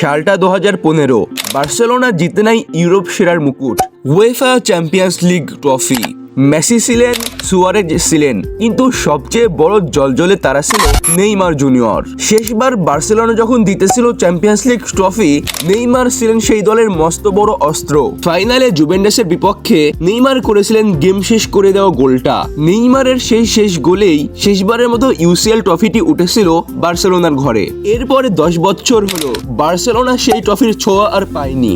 সালটা দু হাজার পনেরো। বার্সেলোনা জিতে নেয় ইউরোপ সেরার মুকুট। UEFA Champions League trophy Messi ছিলেন, সুয়ারেজ ছিলেন, কিন্তু সবচেয়ে বড় জলজলে তারা ছিল নেইমার জুনিয়র। শেষবার বার্সেলোনা যখন দিতেছিল চ্যাম্পিয়ন্স লিগ ট্রফি, নেইমার ছিলেন সেই দলের মস্ত বড় অস্ত্র। ফাইনালে জুভেন্টাসের বিপক্ষে নেইমার করেছিলেন গেম শেষ করে দেওয়া গোলটা। নেইমারের সেই শেষ গোলেই শেষবারের মতো ইউসিএল ট্রফিটি উঠেছিল বার্সেলোনার ঘরে। এরপরে দশ বছর হলো, বার্সেলোনা সেই ট্রফির ছোঁয়া আর পায়নি।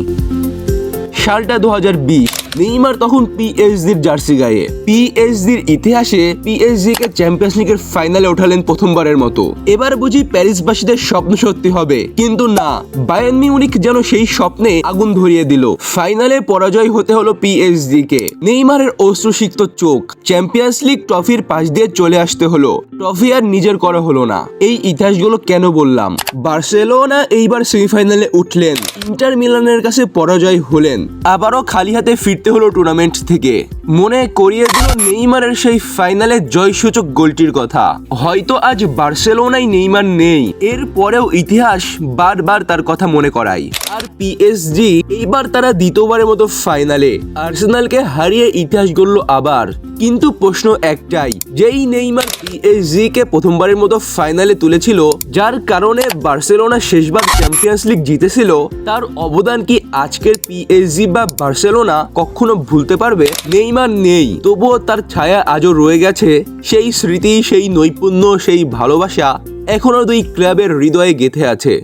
সালটা দু হাজার বিশ, নেইমার তখন পিএইচডির জার্সি গায়ে। পিএইচডির ইতিহাসে পিএইচডি কে চ্যাম্পিয়ন্স লিগের ফাইনালে ওঠালেন প্রথমবারের মতো। এবার বুঝি প্যারিসবাসীদের স্বপ্ন সত্যি হবে। কিন্তু না বায়ান মিউনিক যেন সেই স্বপ্নে আগুন ধরিয়ে দিল। ফাইনালে পরাজয় হতে হলো পিএইচডি কে। নেইমারের অশ্রুসিক্ত চোখ, চ্যাম্পিয়ন্স লিগ ট্রফির পাশ দিয়ে চলে আসতে হলো। ট্রফি আর নিজের করা হলো না। এই ইতিহাসগুলো কেন বললাম? বার্সেলোনা এইবার সেমিফাইনালে উঠলেন। ইন্টার মিলানের কাছে পরাজয় হলেন। আবারও খালি হাতে ফিরতে হলো টুর্নামেন্ট থেকে। মনে করিয়ে দিল নেইমারের সেই ফাইনালে জয়সূচক গোলটির কথা। হয়তো আজ বার্সেলোনায় নেইমার নেই, এর পরেও ইতিহাস বারবার তার কথা মনে করায়। আর পিএসজি এইবার তারা দ্বিতীয়বারের মতো ফাইনালে, আর্সেনালকে হারিয়ে ইতিহাস গড়ল আবার। কিন্তু প্রশ্ন একটাই, যেই নেইমার পিএসজি কে প্রথমবারের মতো ফাইনালে তুলেছিল, যার কারণে বার্সেলোনা শেষবার চ্যাম্পিয়ন্স লিগ জিতেছিল, তার অবদান কি আজকের পিএসজি বা বার্সেলোনা কখনো ভুলতে পারবে? নেইমার নেই, তবুও তার ছায়া আজও রয়ে গেছে। সেই স্মৃতি, সেই নৈপুণ্য, সেই ভালোবাসা এখনও দুই ক্লাবের হৃদয়ে গেঁথে আছে।